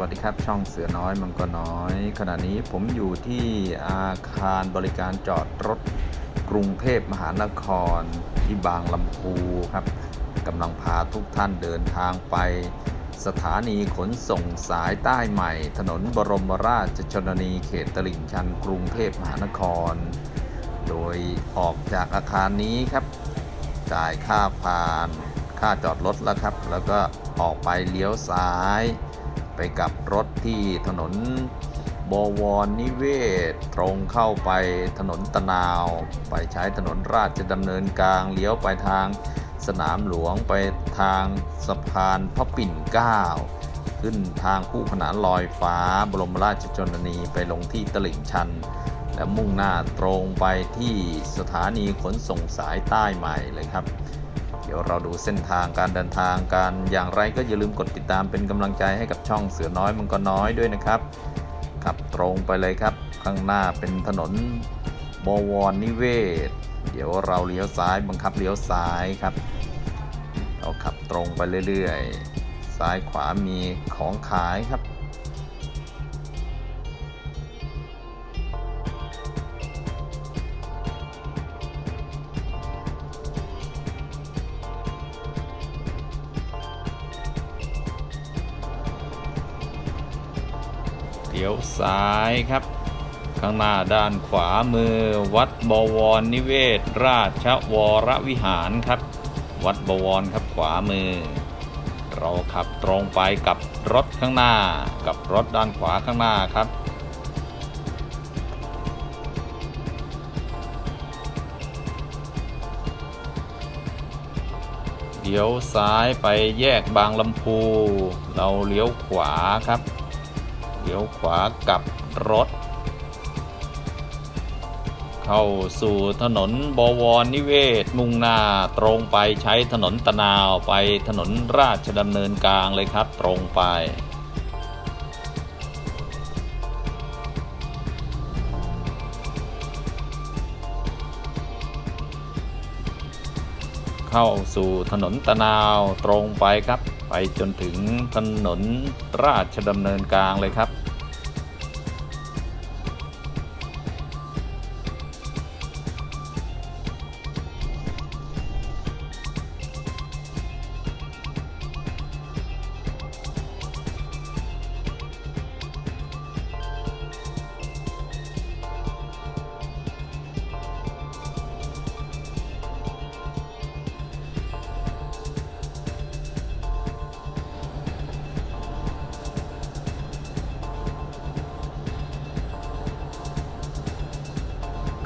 วัสดีครับ ช่องเสือน้อยมังกรน้อย ขณะนี้ผมอยู่ที่อาคารบริการจอดรถกรุงเทพมหานครที่บางลำพูครับกำลังพาทุกท่านเดินทางไป สถานีขนส่งสายใต้ใหม่ ถนนบรมราชชนนีเขตตลิ่งชันกรุงเทพมหานคร โดยออกจากอาคารนี้ครับ จ่ายค่าผ่าน ค่าจอดรถแล้วครับ แล้วก็ออกไปเลี้ยวซ้าย ไปกับรถที่ถนนบวรนิเวศ ตรงเข้าไปถนนตะนาว ไปใช้ถนนราชดำเนินกลางเลี้ยวไปทางสนามหลวงไปทางสะพานพระปิ่นเกล้าขึ้นทางคู่ขนานลอยฟ้าบรมราชชนนีไปลงที่ตลิ่งชัน และมุ่งหน้าตรงไปที่สถานีขนส่งสายใต้ใหม่เลยครับ เดี๋ยวเราดูเส้นทางการเดินทางการอย่างไรก็อย่าลืมกดติดตามเป็นกำลังใจให้กับช่องเสือน้อยมังกรน้อยด้วยนะครับขับตรงไปเลยครับ ข้างหน้าเป็นถนนบวรนิเวศ เดี๋ยวเราเลี้ยวซ้ายบังคับเลี้ยวซ้ายครับ เราขับตรงไปเรื่อยๆ ซ้ายขวามีของขายครับ เดี๋ยวซ้ายครับ ข้างหน้าด้านขวามือ วัดบวรนิเวศ ราชวรวิหารครับ วัดบวรครับขวามือ เราขับตรงไปกับรถข้างหน้า กับรถด้านขวาข้างหน้าครับเดี๋ยวซ้ายไปแยกบางลำพู เราเลี้ยวขวาครับ เลี้ยวขวากลับรถ เข้าสู่ถนนบวรนิเวศ มุ่งหน้าตรงไปใช้ถนนตะนาวไปถนนราชดำเนินกลางเลยครับตรงไปเข้าสู่ถนนตะนาวตรงไปครับ จนถึงถนนราชดำเนินกลางเลยครับ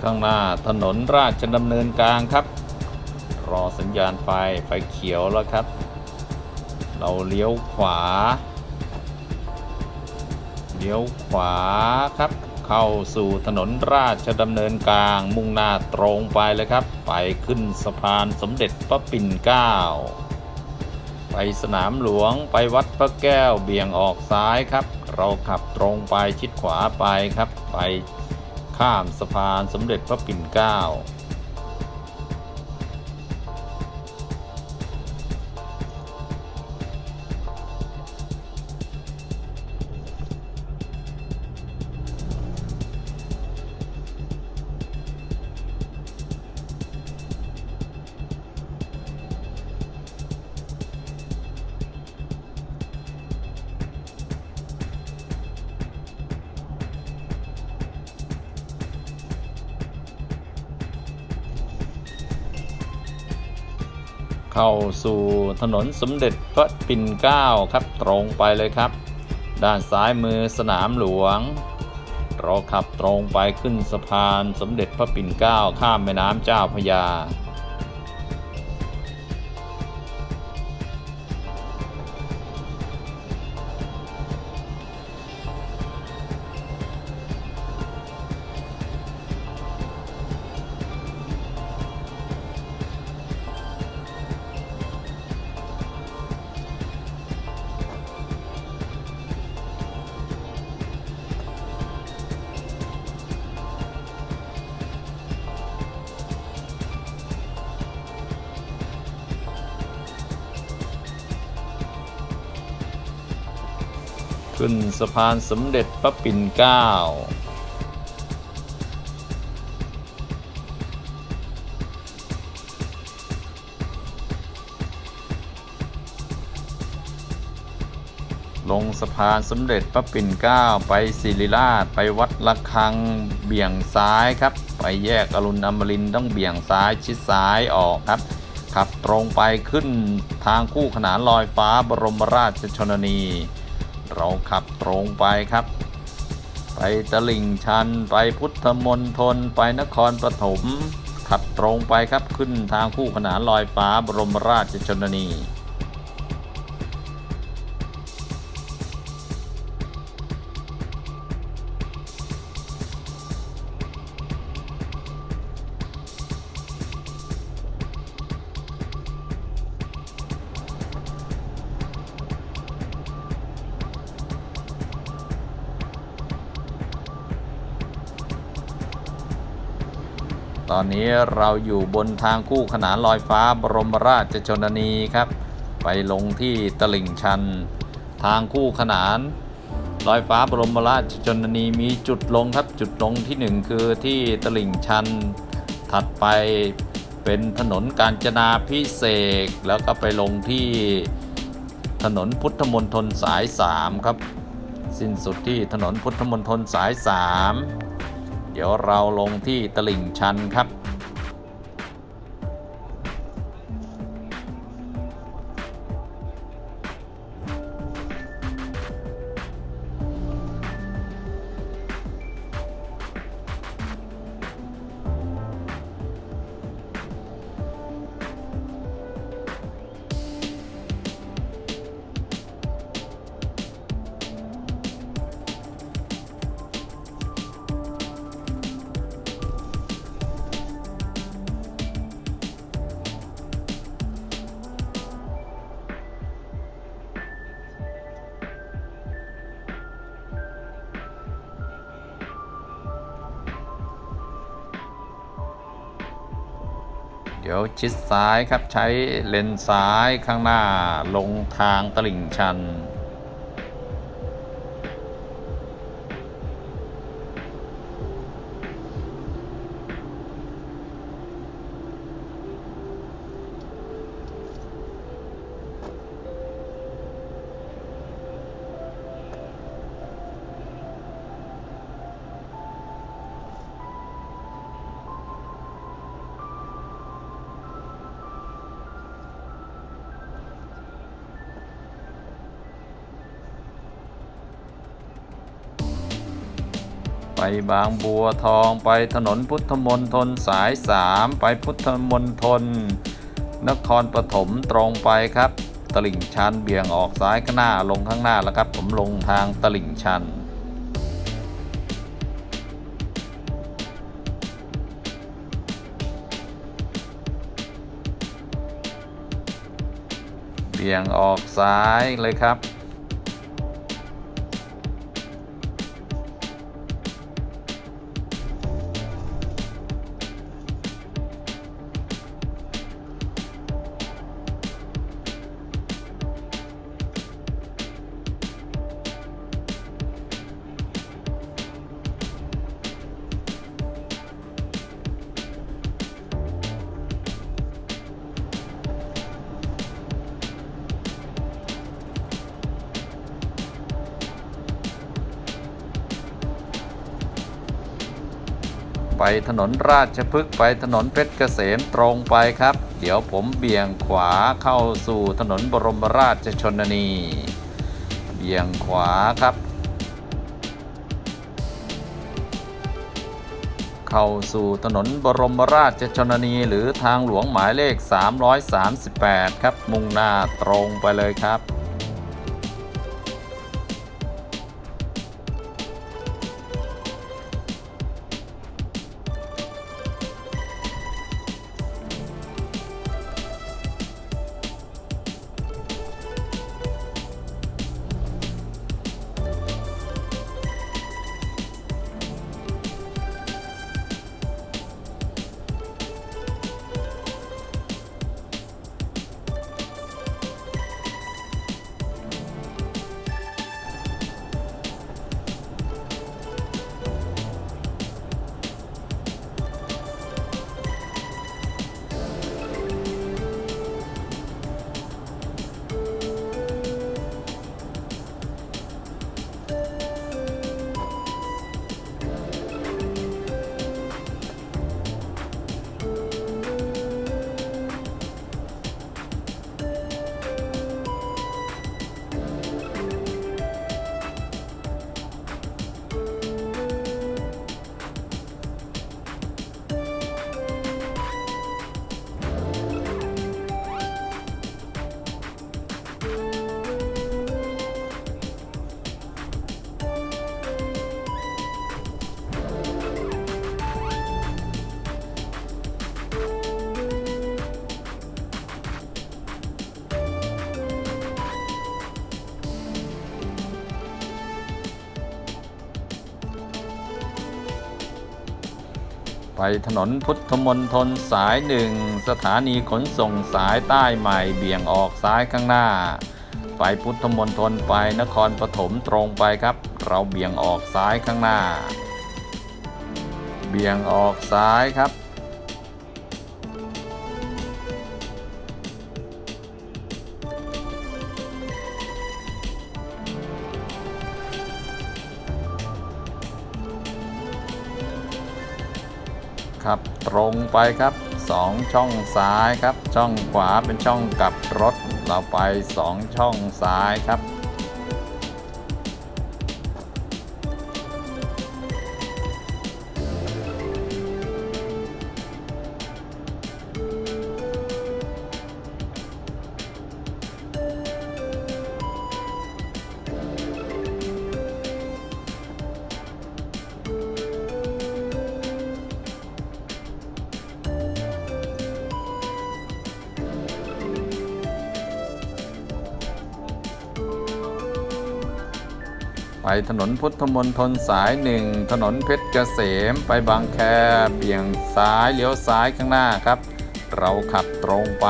ข้างหน้าถนนราชดำเนินกลางครับ รอสัญญาณไฟไฟเขียวแล้วครับ เราเลี้ยวขวา เลี้ยวขวาครับ เข้าสู่ถนนราชดำเนินกลาง มุ่งหน้าตรงไปเลยครับ ไปขึ้นสะพานสมเด็จพระปิ่นเกล้าไปสนามหลวงไปวัดพระแก้วเบี่ยงออกซ้ายครับ เราขับตรงไปชิดขวาไปครับ ไป ข้ามสะพานสมเด็จพระปิ่นเกล้า เข้าสู่ถนนสมเด็จพระปิ่นเกล้าครับตรงไปเลยครับ ด้านซ้ายมือสนามหลวงเราขับตรงไปขึ้นสะพานสมเด็จพระปิ่นเกล้าข้ามแม่น้ำเจ้าพระยา ขึ้นสะพานสมเด็จพระปิ่นเกล้าลงสะพานสมเด็จพระปิ่นเกล้าไปศิริราชไปวัดระฆังเบี่ยงซ้ายครับ ไปแยกอรุณอมรินต์ต้องเบี่ยงซ้ายชิดซ้ายออกครับ ขับตรงไปขึ้นทางคู่ขนานลอยฟ้าบรมราชชนนี เราขับตรงไปครับ ไปตลิ่งชันไปพุทธมณฑลไปนครปฐมขับตรงไปครับขึ้นทางคู่ขนานลอยฟ้าบรมราชชนนี ตอนนี้เราอยู่บนทางคู่ขนานลอยฟ้าบรมราชชนนีครับ ไปลงที่ตลิ่งชัน ทางคู่ขนานลอยฟ้าบรมราชชนนีมีจุดลงครับจุดลงที่หนึ่งคือที่ตลิ่งชัน ถัดไปเป็นถนนกาญจนาพิเศษแล้วก็ไปลงที่ถนนพุทธมณฑลสาย 3 ครับ สิ้นสุดที่ถนนพุทธมณฑลสาย 3 เดี๋ยวเราลงที่ตลิ่งชันครับ เดี๋ยวชิดซ้ายครับใช้เลนซ้ายข้างหน้าลงทางตลิ่งชัน ไปบางบัวทองไปถนนพุทธมณฑลสาย 3 ไปพุทธมณฑลนครปฐมตรงไปครับตลิ่งชันเบี่ยงออกซ้ายข้างหน้าลงข้างหน้าแล้วครับ ผมลงทางตลิ่งชันเบี่ยงออกซ้ายเลยครับ ไปถนนราชพฤกษ์ไปถนนเพชรเกษมตรงไปครับ เดี๋ยวผมเบี่ยงขวาเข้าสู่ถนนบรมราชชนนี เบี่ยงขวาครับ เข้าสู่ถนนบรมราชชนนี หรือทางหลวงหมายเลข 338 ครับ มุ่งหน้าตรงไปเลยครับ ไปถนนพุทธมนตรสายหนึ่งสถานีขนส่งสายใต้ใหม่เบี่ยงออกซ้ายข้างหน้า ไปพุทธมนตรไปนครปฐมตรงไปครับ เราเบี่ยงออกซ้ายข้างหน้า เบี่ยงออกซ้ายครับ ครับ ตรงไปครับสองช่องซ้ายครับ ช่องขวาเป็นช่องกลับรถ เราไปสองช่องซ้ายครับ ไปถนนพุทธมนตรสายหนึ่งถนนเพชรเกษม ไปบางแคเบี่ยงซ้ายเลี้ยวซ้ายข้างหน้าครับ เราขับตรงไป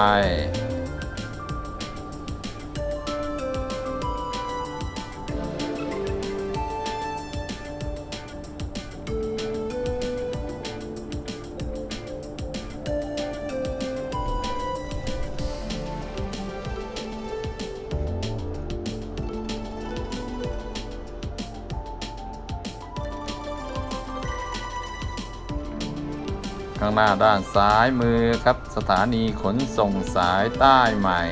ข้างหน้าด้านซ้ายมือครับ สถานีขนส่งสายใต้ใหม่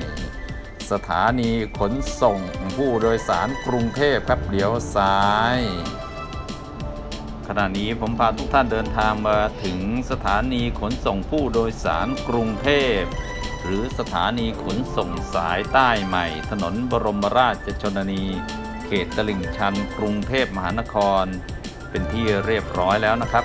สถานีขนส่งผู้โดยสารกรุงเทพครับเลี้ยวซ้ายขณะนี้ผมพาทุกท่านเดินทางมาถึงสถานีขนส่งผู้โดยสารกรุงเทพ หรือสถานีขนส่งสายใต้ใหม่ ถนนบรมราชชนนี เขตตลิ่งชันกรุงเทพมหานคร เป็นที่เรียบร้อยแล้วนะครับ